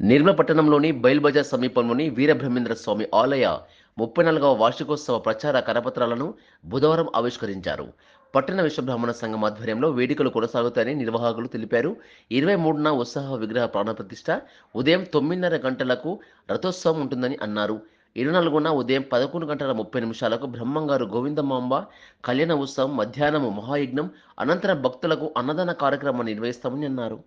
నిర్మల పట్టణంలోని బయల్బజార్ సమీపంలోని వీరబ్రహ్మేంద్ర స్వామి ఆలయ ముప్పై నాలుగవ వార్షికోత్సవ ప్రచార కరపత్రాలను బుధవారం ఆవిష్కరించారు. పట్టణ విశ్వబ్రాహ్మణ సంఘం ఆధ్వర్యంలో వేడుకలు కొనసాగుతాయని నిర్వాహకులు తెలిపారు. ఇరవై మూడున ఉత్సాహ విగ్రహ ప్రాణప్రతిష్ఠ ఉదయం తొమ్మిదిన్నర గంటలకు రథోత్సవం ఉంటుందని అన్నారు. ఇరవై నాలుగున ఉదయం పదకొండు గంటల ముప్పై నిమిషాలకు బ్రహ్మంగారు గోవిందమాంబ కళ్యాణ ఉత్సవం మధ్యాహ్నము మహాయజ్ఞం అనంతరం భక్తులకు అన్నదాన కార్యక్రమం నిర్వహిస్తామని అన్నారు.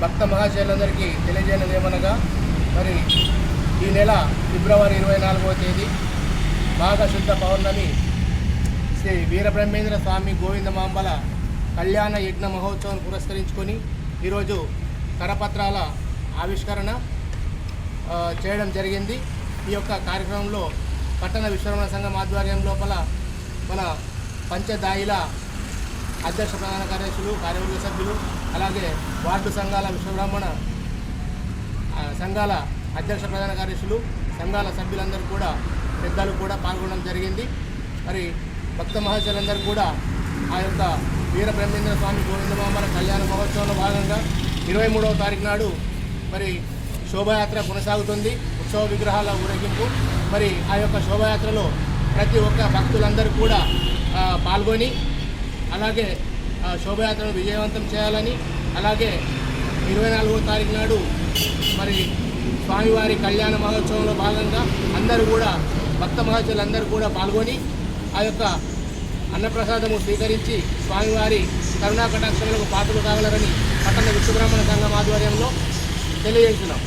భక్త మహాశయులందరికీ తెలియజేయడం ఏమనగా మరి ఈ నెల ఫిబ్రవరి ఇరవై నాలుగవ తేదీ మాఘ శుద్ధ పౌర్ణమి శ్రీ వీరబ్రహ్మేంద్ర స్వామి గోవిందమాంబల కళ్యాణ యజ్ఞ మహోత్సవం పురస్కరించుకొని ఈరోజు కరపత్రాల ఆవిష్కరణ చేయడం జరిగింది. ఈ యొక్క కార్యక్రమంలో పట్టణ విశ్వరమణ సంఘం ఆధ్వర్యం లోపల మన పంచదాయిల అధ్యక్ష ప్రధాన కార్యదర్శులు కార్యవర్గ సభ్యులు అలాగే వార్డు సంఘాల విశ్వబ్రాహ్మణ సంఘాల అధ్యక్ష ప్రధాన కార్యదర్శులు సంఘాల సభ్యులందరూ కూడా పెద్దలు కూడా పాల్గొనడం జరిగింది. మరి భక్త మహర్షులందరూ కూడా ఆ యొక్క వీర బ్రహ్మేంద్ర స్వామి గోవిందమామల కళ్యాణ మహోత్సవంలో భాగంగా ఇరవై మూడవ తారీఖు నాడు మరి శోభాయాత్ర కొనసాగుతుంది ఉత్సవ విగ్రహాల ఊరేగింపు. మరి ఆ యొక్క శోభాయాత్రలో ప్రతి ఒక్క భక్తులందరూ కూడా పాల్గొని అలాగే శోభయాత్రను విజయవంతం చేయాలని అలాగే ఇరవై నాలుగో తారీఖు నాడు మరి స్వామివారి కళ్యాణ మహోత్సవంలో భాగంగా అందరూ కూడా భక్త మహర్షులందరూ కూడా పాల్గొని ఆ యొక్క అన్నప్రసాదము స్వీకరించి స్వామివారి కరుణాకటాక్షములకు పాత్రలు కాగలరని పట్టణ విశ్వబ్రాహ్మణ సంఘం ఆధ్వర్యంలో తెలియజేస్తున్నాం.